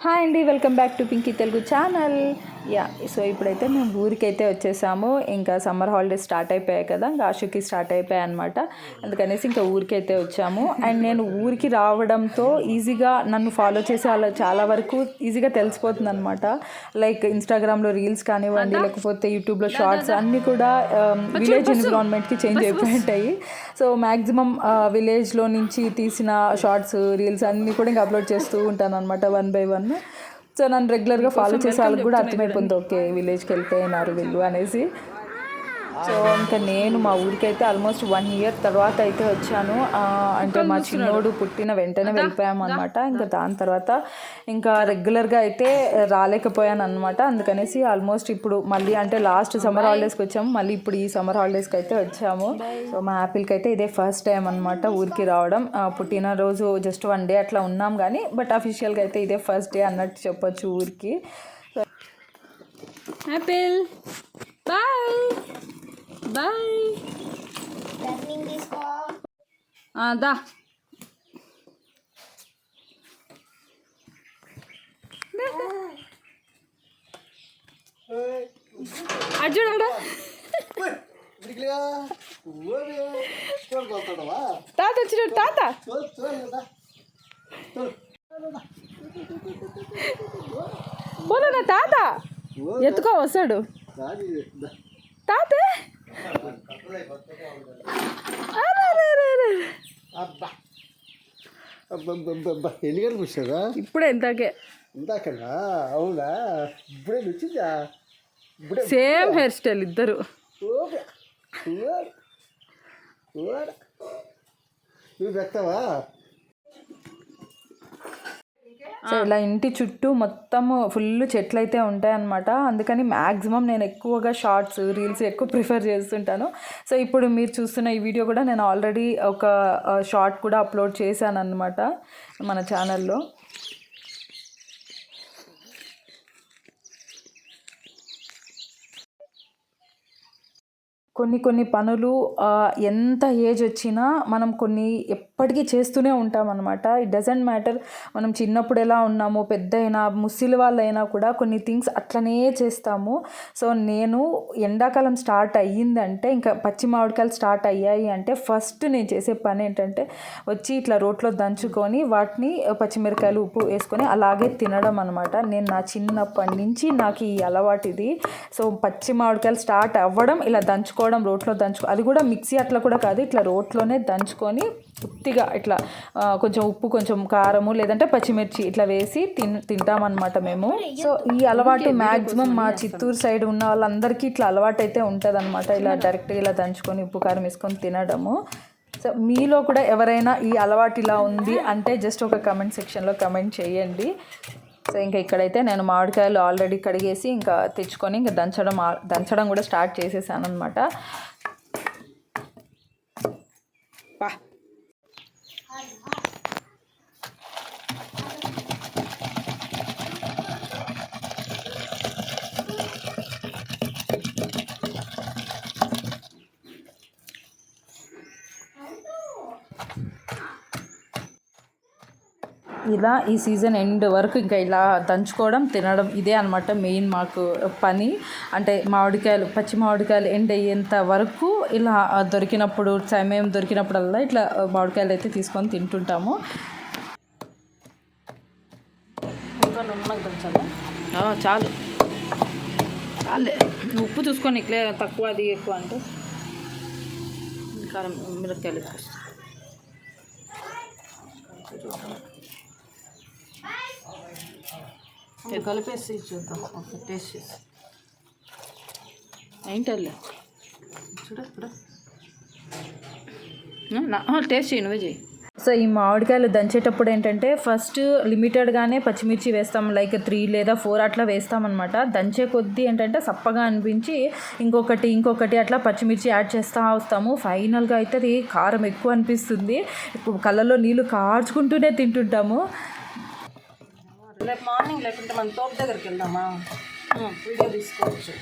Hi అండి welcome back to Pinky Telugu channel. Yeah so ఇప్పుడైతే మేము ఊరికైతే వచ్చేసాము. ఇంకా సమ్మర్ హాలిడేస్ స్టార్ట్ అయిపోయాయి కదా ఇంకా ఆశుకి స్టార్ట్ అయిపోయాయి అనమాట అందుకనేసి ఇంకా ఊరికైతే వచ్చాము. అండ్ నేను ఊరికి రావడంతో ఈజీగా నన్ను ఫాలో చేసే వాళ్ళ చాలా వరకు ఈజీగా తెలిసిపోతుంది అనమాట లైక్ ఇన్స్టాగ్రామ్లో రీల్స్ కానివ్వండి లేకపోతే యూట్యూబ్లో షార్ట్స్ అన్నీ కూడా విలేజ్ ఎన్విరాన్మెంట్కి చేంజ్ అయిపోయి ఉంటాయి సో మ్యాక్సిమం విలేజ్లో నుంచి తీసిన షార్ట్స్ రీల్స్ అన్నీ కూడా ఇంకా అప్లోడ్ చేస్తూ ఉంటాను అనమాట వన్ బై వన్. సో నన్ను రెగ్యులర్గా ఫాలో చేసే వాళ్ళకి కూడా అర్థమైపోయింది ఓకే విలేజ్కి వెళ్ళిపోయినారు వీళ్ళు అనేసి. సో ఇంకా నేను మా ఊరికైతే ఆల్మోస్ట్ వన్ ఇయర్ తర్వాత అయితే వచ్చాను. అంటే మా చిన్నోడు పుట్టిన వెంటనే వెళ్ళిపోయాము అనమాట ఇంకా దాని తర్వాత ఇంకా రెగ్యులర్గా అయితే రాలేకపోయాను అనమాట అందుకనేసి ఆల్మోస్ట్ ఇప్పుడు మళ్ళీ అంటే లాస్ట్ సమ్మర్ హాలిడేస్కి వచ్చాము. మళ్ళీ ఇప్పుడు ఈ సమ్మర్ హాలిడేస్కి అయితే వచ్చాము. సో మా యాపిల్కి అయితే ఇదే ఫస్ట్ టైం అనమాట ఊరికి రావడం. పుట్టినరోజు జస్ట్ వన్ డే అట్లా ఉన్నాం కానీ బట్ అఫీషియల్గా అయితే ఇదే ఫస్ట్ డే అన్నట్టు చెప్పొచ్చు ఊరికి. Apple bye bye. దా. అర్జున్ తాత వచ్చినాడు తాత. పోనా తాత. ఎత్తుకో వస్తాడు. తాత. ఎన్ని గంటలకు వచ్చారా ఇప్పుడే ఇంతకే ఇందాకనా? అవునా? ఇప్పుడే వచ్చిందా ఇప్పుడే సేమ్ హెయిర్ స్టైల్ ఇద్దరు. నువ్వు పెడతావా సో ఇలా ఇంటి చుట్టూ మొత్తము ఫుల్ చెట్లు అయితే ఉంటాయన్నమాట. అందుకని మ్యాక్సిమం నేను ఎక్కువగా షార్ట్స్ రీల్స్ ఎక్కువ ప్రిఫర్ చేస్తుంటాను. సో ఇప్పుడు మీరు చూస్తున్న ఈ వీడియో కూడా నేను ఆల్రెడీ ఒక షార్ట్ కూడా అప్లోడ్ చేశాను అనమాట మన ఛానల్లో. కొన్ని కొన్ని పనులు ఎంత ఏజ్ వచ్చినా మనం కొన్ని ఎప్పటికీ చేస్తూనే ఉంటాం అనమాట ఇట్ డజంట్ మ్యాటర్ మనం చిన్నప్పుడు ఎలా ఉన్నామో పెద్ద అయినా ముసిలి వాళ్ళైనా కూడా కొన్ని థింగ్స్ అట్లనే చేస్తాము. సో నేను ఎండాకాలం స్టార్ట్ అయ్యిందంటే ఇంకా పచ్చి మామిడికాయలు స్టార్ట్ అయ్యాయి అంటే ఫస్ట్ నేను చేసే పని ఏంటంటే వచ్చి ఇట్లా రోట్లో దంచుకొని వాటిని పచ్చిమిరకాయలు ఉప్పు వేసుకొని అలాగే తినడం అనమాట నేను నా చిన్నప్పటి నుంచి నాకు ఈ అలవాటు ఇది. సో పచ్చి మామిడికాయలు స్టార్ట్ అవ్వడం ఇలా దంచుకోవడం రోట్లో దంచుకో అది కూడా మిక్సీ అట్లా కూడా కాదు ఇట్లా రోట్లోనే దంచుకొని ఉత్తిగా ఇట్లా కొంచెం ఉప్పు కొంచెం కారము లేదంటే పచ్చిమిర్చి ఇట్లా వేసి తిన్ తింటామన్నమాట మేము. సో ఈ అలవాటు మ్యాక్సిమం మా చిత్తూరు సైడ్ ఉన్న వాళ్ళందరికీ ఇట్లా అలవాటు అయితే ఉంటుంది ఇలా డైరెక్ట్గా ఇలా దంచుకొని ఉప్పు కారం వేసుకొని తినడము. సో మీలో కూడా ఎవరైనా ఈ అలవాటు ఇలా ఉంది అంటే జస్ట్ ఒక కమెంట్ సెక్షన్లో కమెంట్ చేయండి. సో ఇంకా ఇక్కడైతే నేను మామిడికాయలు ఆల్రెడీ కడిగేసి ఇంకా తెచ్చుకొని ఇంకా దంచడం దంచడం కూడా స్టార్ట్ చేసేసాను అనమాట ఇలా ఈ సీజన్ ఎండ్ వరకు ఇంకా ఇలా దంచుకోవడం తినడం ఇదే అనమాట మెయిన్ మాకు పని. అంటే మామిడికాయలు పచ్చి మామిడికాయలు ఎండ్ అయ్యేంత వరకు ఇలా దొరికినప్పుడు సమయం దొరికినప్పుడల్లా ఇట్లా మామిడికాయలు అయితే తీసుకొని తింటుంటాము. చాలు. చాలే. ఉప్పు చూసుకొని ఇట్లే తక్కువ అది ఎక్కువ అంటే. కారం మిరపకాయలు కలిపేసి చూద్దాం. ఓకే టేస్ట్ చేసి. ఏంటల్లే చూడ ఇప్పుడు టేస్ట్ చేయి నువ్వే చేయి. సో ఈ మామిడికాయలు దంచేటప్పుడు ఏంటంటే ఫస్ట్ లిమిటెడ్గానే పచ్చిమిర్చి వేస్తాం లైక్ త్రీ లేదా ఫోర్ అట్లా వేస్తామన్నమాట దంచే కొద్దీ ఏంటంటే సప్పగా అనిపించి ఇంకొకటి ఇంకొకటి అట్లా పచ్చిమిర్చి యాడ్ చేస్తూ వస్తాము. ఫైనల్గా అయితే అది కారం ఎక్కువ అనిపిస్తుంది. కళ్ళల్లో నీళ్ళు కార్చుకుంటూనే తింటుంటాము. రేపు మార్నింగ్ లేకుంటే మన తోపు దగ్గరికి వెళ్దామా వీడియో తీసుకోవచ్చు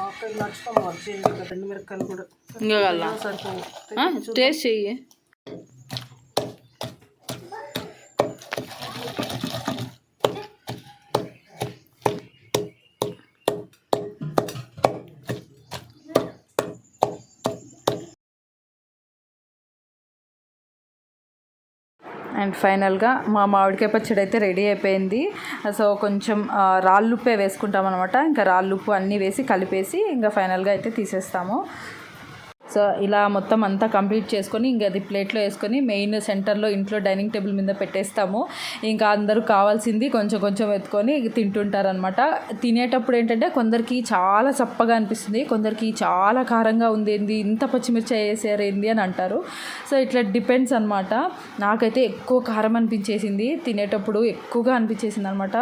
అక్కడ నడుచుకోవచ్చు ఇంకా రెండు మిరకాయలు కూడా ఇంకా సరిపోయి టేస్ట్ చెయ్యి అండ్ ఫైనల్గా మా మామిడికాయ పచ్చడి అయితే రెడీ అయిపోయింది. సో కొంచెం రాళ్ళుప్పే వేసుకుంటాం అనమాట ఇంకా రాళ్ళుప్పు అన్నీ వేసి కలిపేసి ఇంకా ఫైనల్గా అయితే తీసేస్తాము. సో ఇలా మొత్తం అంతా కంప్లీట్ చేసుకొని ఇంకా అది ప్లేట్లో వేసుకొని మెయిన్ సెంటర్లో ఇంట్లో డైనింగ్ టేబుల్ మీద పెట్టేస్తాము. ఇంకా అందరూ కావాల్సింది కొంచెం కొంచెం ఎత్తుకొని తింటుంటారనమాట తినేటప్పుడు ఏంటంటే కొందరికి చాలా చప్పగా అనిపిస్తుంది. కొందరికి చాలా కారంగా ఉంది. ఏంది? ఇంత పచ్చిమిర్చి వేసారు ఏంది అని అంటారు. సో ఇట్లా డిపెండ్స్ అనమాట నాకైతే ఎక్కువ కారం అనిపించేసింది. తినేటప్పుడు ఎక్కువగా అనిపించేసింది అనమాట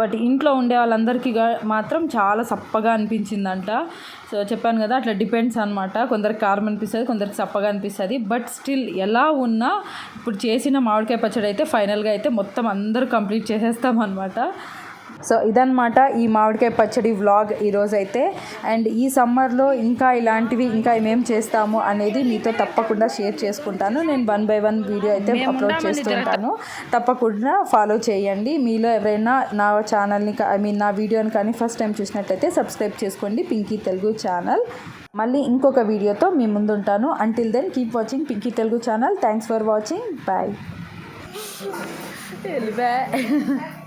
బట్ ఇంట్లో ఉండే వాళ్ళందరికీ మాత్రం చాలా సప్పగా అనిపించిందంట. సో చెప్పాను కదా అట్లా డిపెండ్స్ అనమాట కొందరికి కారం అనిపిస్తుంది కొందరికి సప్పగా అనిపిస్తుంది. బట్ స్టిల్ ఎలా ఉన్నా ఇప్పుడు చేసిన మామిడికాయ పచ్చడి అయితే ఫైనల్గా అయితే మొత్తం అందరూ కంప్లీట్ చేసేస్తాం అనమాట సో ఇదన్నమాట ఈ మామిడికాయ పచ్చడి వ్లాగ్ ఈరోజు అయితే అండ్ ఈ సమ్మర్లో ఇంకా ఇలాంటివి ఇంకా ఏమేం చేస్తాము అనేది మీతో తప్పకుండా షేర్ చేసుకుంటాను. నేను వన్ బై వన్ వీడియో అయితే అప్లోడ్ చేస్తుంటాను తప్పకుండా ఫాలో చేయండి. మీలో ఎవరైనా నా ఛానల్ని ఐ మీన్ నా వీడియోని కానీ ఫస్ట్ టైం చూసినట్టయితే సబ్స్క్రైబ్ చేసుకోండి. పింకీ తెలుగు ఛానల్ మళ్ళీ ఇంకొక వీడియోతో మీ ముందుంటాను until then keep watching Pinky Telugu channel thanks for watching bye bye